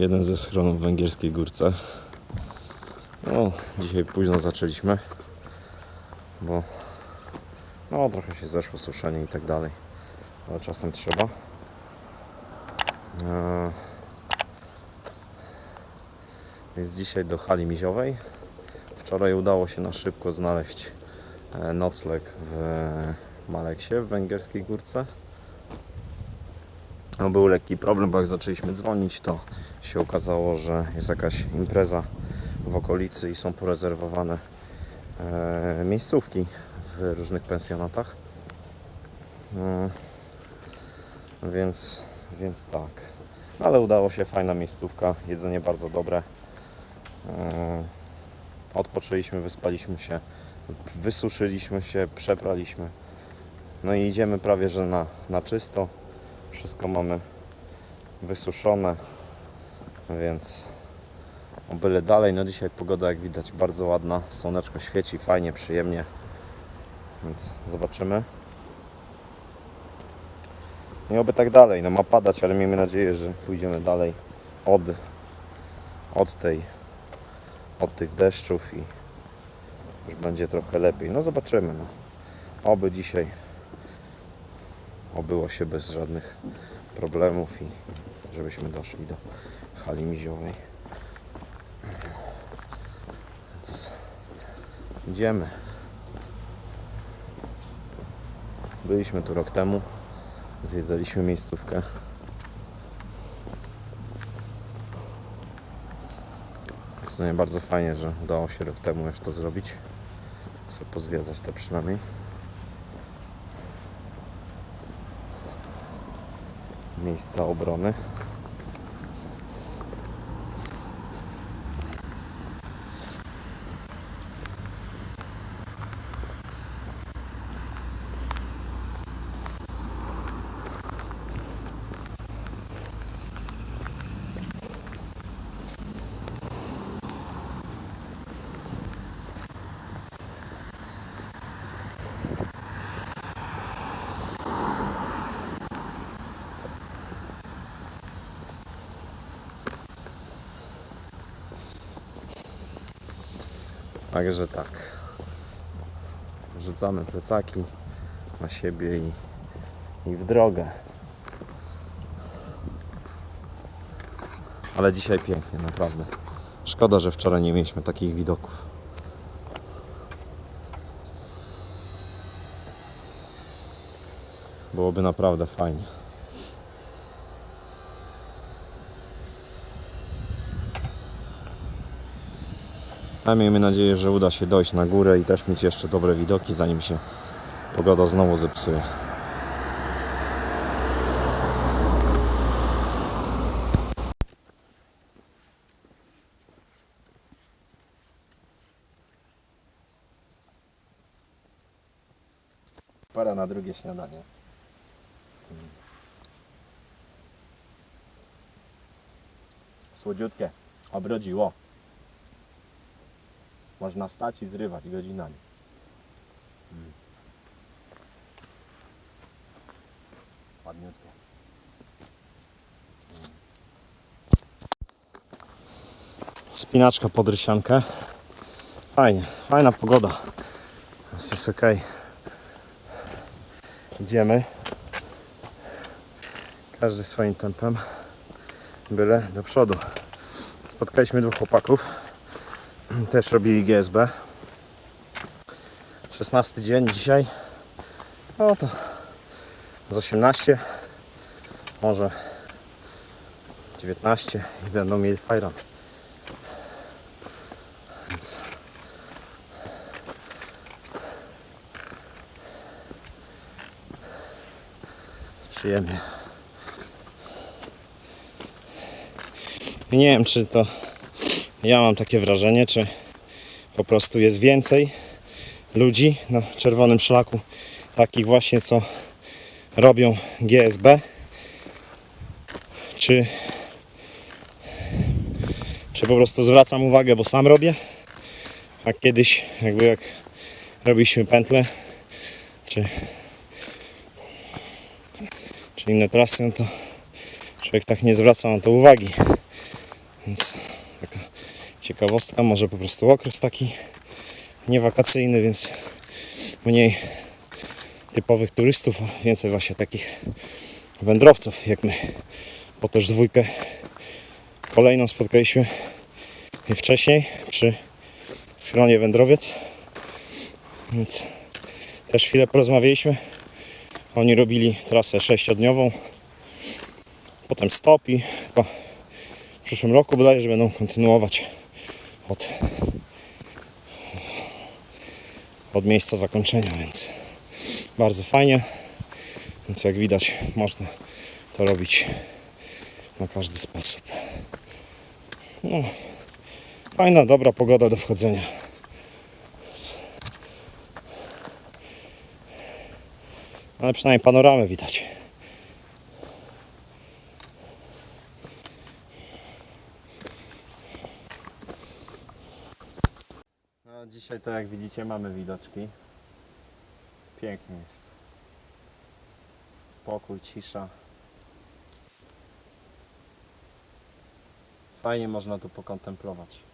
Jeden ze schronów w Węgierskiej Górce. No, dzisiaj późno zaczęliśmy, bo no, trochę się zeszło suszenie i tak dalej, ale czasem trzeba. Eee, Więc dzisiaj do hali miziowej. Wczoraj udało się na szybko znaleźć e, nocleg w Maleksie, w Węgierskiej Górce. No, był lekki problem, bo jak zaczęliśmy dzwonić, to się okazało, że jest jakaś impreza w okolicy i są porezerwowane e, miejscówki w różnych pensjonatach. Mm, więc, więc tak. Ale udało się, fajna miejscówka, jedzenie bardzo dobre. E, Odpoczęliśmy, wyspaliśmy się, wysuszyliśmy się, przepraliśmy. No i idziemy prawie że na, na czysto. Wszystko mamy wysuszone, więc o byle dalej. No dzisiaj pogoda jak widać bardzo ładna, słoneczko świeci, fajnie, przyjemnie, więc zobaczymy. I oby tak dalej, no ma padać, ale miejmy nadzieję, że pójdziemy dalej od, od tej, od tych deszczów i już będzie trochę lepiej. No zobaczymy, no. Oby dzisiaj obyło się bez żadnych problemów i żebyśmy doszli do hali miziowej. Więc idziemy. Byliśmy tu rok temu. Zwiedzaliśmy miejscówkę. To nie bardzo fajnie, że udało się rok temu już to zrobić. Sobie pozwiedzać to przynajmniej. Miejsca obrony. Także tak. Rzucamy plecaki na siebie i, i w drogę. Ale dzisiaj pięknie, naprawdę. Szkoda, że wczoraj nie mieliśmy takich widoków. Byłoby naprawdę fajnie. A miejmy nadzieję, że uda się dojść na górę i też mieć jeszcze dobre widoki, zanim się pogoda znowu zepsuje. Pora na drugie śniadanie. Słodziutkie, obrodziło. Można stać i zrywać godzinami. Mm. Ładniutkie. Mm. Spinaczka pod rysiankę. Fajnie, fajna pogoda. Jest, jest ok. Idziemy. Każdy swoim tempem. Byle do przodu. Spotkaliśmy dwóch chłopaków też robili GSB. 16 dzień dzisiaj. No to z 18, może 19 i będą mieli fajrant. Więc jest przyjemnie. I nie wiem czy to ja mam takie wrażenie, czy po prostu jest więcej ludzi na czerwonym szlaku, takich właśnie co robią GSB, czy, czy po prostu zwracam uwagę, bo sam robię, a kiedyś jakby jak robiliśmy pętle, czy, czy inne trasy, no to człowiek tak nie zwraca na to uwagi. Więc taka ciekawostka, może po prostu okres taki niewakacyjny, więc mniej typowych turystów, a więcej właśnie takich wędrowców jak my. Bo też dwójkę kolejną spotkaliśmy wcześniej przy schronie wędrowiec. Więc też chwilę porozmawialiśmy. Oni robili trasę sześciodniową, potem stop i w przyszłym roku bodajże będą kontynuować od, od miejsca zakończenia, więc bardzo fajnie. Więc jak widać można to robić na każdy sposób. No, fajna, dobra pogoda do wchodzenia. Ale przynajmniej panoramę widać. Dzisiaj to jak widzicie mamy widoczki. Pięknie jest. Spokój, cisza. Fajnie można tu pokontemplować.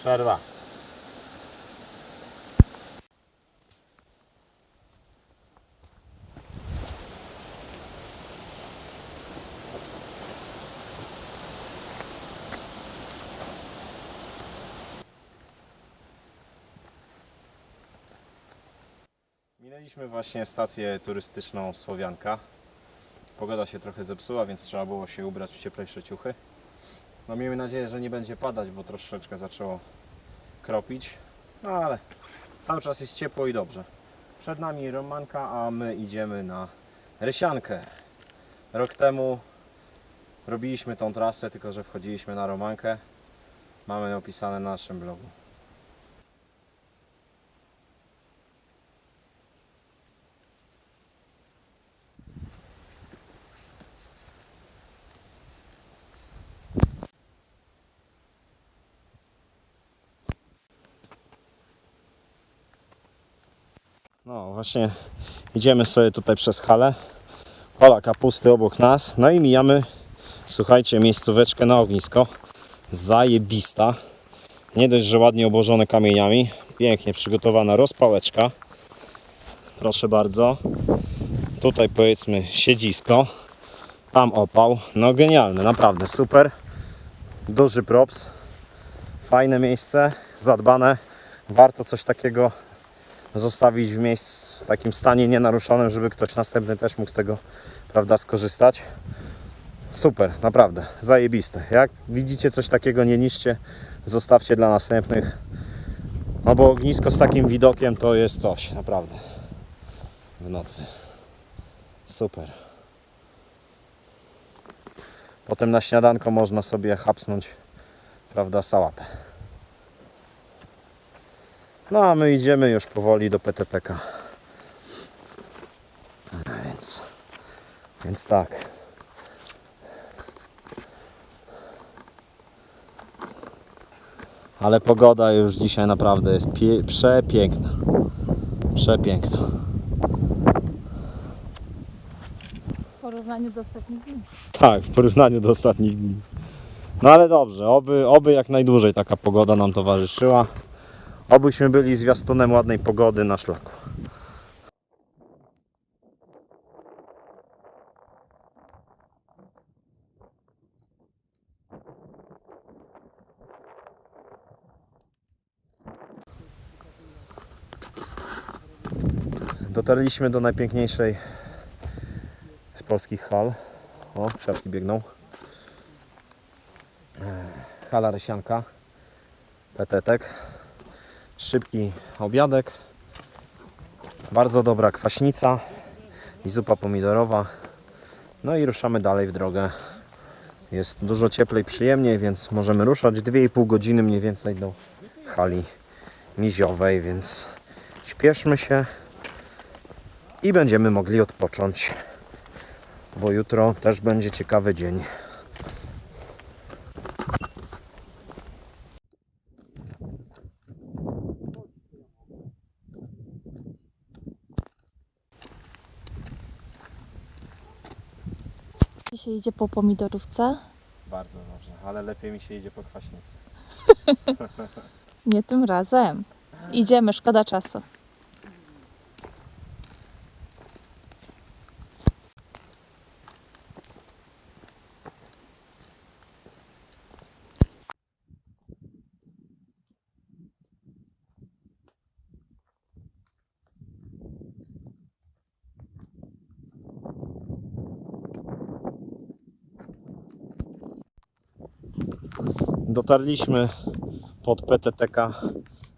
Przerwa. Minęliśmy właśnie stację turystyczną Słowianka. Pogoda się trochę zepsuła, więc trzeba było się ubrać w cieplejsze ciuchy. No miejmy nadzieję, że nie będzie padać, bo troszeczkę zaczęło kropić. No ale cały czas jest ciepło i dobrze. Przed nami Romanka, a my idziemy na Rysiankę. Rok temu robiliśmy tą trasę, tylko że wchodziliśmy na Romankę. Mamy opisane na naszym blogu. No właśnie idziemy sobie tutaj przez halę. Pola kapusty obok nas. No i mijamy, słuchajcie, miejscóweczkę na ognisko. Zajebista. Nie dość, że ładnie obłożone kamieniami. Pięknie przygotowana rozpałeczka. Proszę bardzo. Tutaj powiedzmy siedzisko. Tam opał. No genialne, naprawdę super. Duży props. Fajne miejsce, zadbane. Warto coś takiego zostawić w miejscu w takim stanie nienaruszonym, żeby ktoś następny też mógł z tego prawda, skorzystać. Super, naprawdę, zajebiste. Jak widzicie coś takiego, nie niszcie, zostawcie dla następnych. No bo ognisko z takim widokiem to jest coś, naprawdę. W nocy. Super. Potem na śniadanko można sobie hapsnąć, prawda, sałatę. No a my idziemy już powoli do PTTK. A Więc, więc tak. Ale pogoda już dzisiaj naprawdę jest przepiękna. Przepiękna. W porównaniu do ostatnich dni. Tak, w porównaniu do ostatnich dni. No ale dobrze, oby, oby jak najdłużej taka pogoda nam towarzyszyła. Obyśmy byli zwiastunem ładnej pogody na szlaku. Dotarliśmy do najpiękniejszej z polskich hal. O, krzaczki biegną. Hala Rysianka. Petetek. Szybki obiadek. Bardzo dobra kwaśnica i zupa pomidorowa. No i ruszamy dalej w drogę Jest dużo cieplej, przyjemniej, więc możemy ruszać 2,5 godziny mniej więcej do hali miziowej, więc śpieszmy się i będziemy mogli odpocząć, bo jutro też będzie ciekawy dzień. Dzisiaj idzie po pomidorówce. Bardzo dobrze, ale lepiej mi się idzie po kwaśnicy. Nie tym razem. Idziemy, szkoda czasu. Dotarliśmy pod PTTK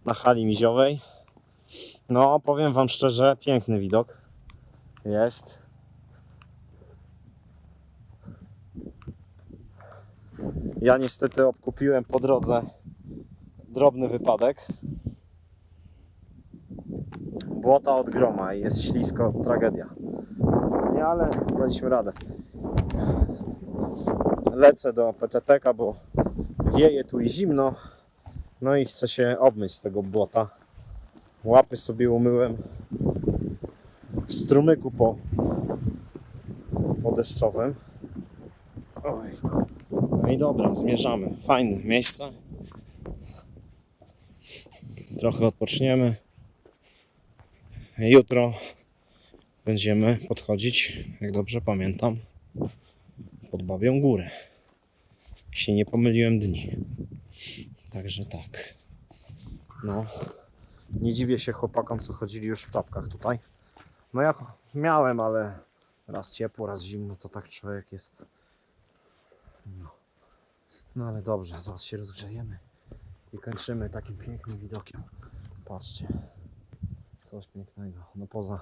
na hali miziowej. No, powiem Wam szczerze, piękny widok jest. Ja niestety obkupiłem po drodze drobny wypadek. Błota od groma i jest ślisko, tragedia. Nie, ale daliśmy radę. Lecę do PTTK, bo wieje tu i zimno. No i chcę się obmyć z tego błota. Łapy sobie umyłem w strumyku po, po deszczowym. Oj. No i dobra, zmierzamy. Fajne miejsce. Trochę odpoczniemy. Jutro będziemy podchodzić, jak dobrze pamiętam, pod Babią Górę. Jeśli nie pomyliłem dni. Także tak. No. Nie dziwię się chłopakom, co chodzili już w czapkach tutaj. No ja miałem, ale raz ciepło, raz zimno, to tak człowiek jest. No. No ale dobrze, zaraz się rozgrzejemy i kończymy takim pięknym widokiem. Patrzcie. Coś pięknego. No poza,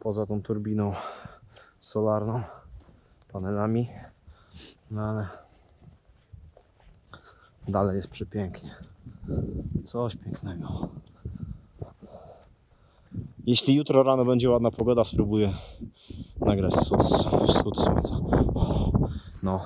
poza tą turbiną solarną, panelami. No ale dalej jest przepięknie. Coś pięknego. Jeśli jutro rano będzie ładna pogoda, spróbuję nagrać wschód, wschód słońca. No.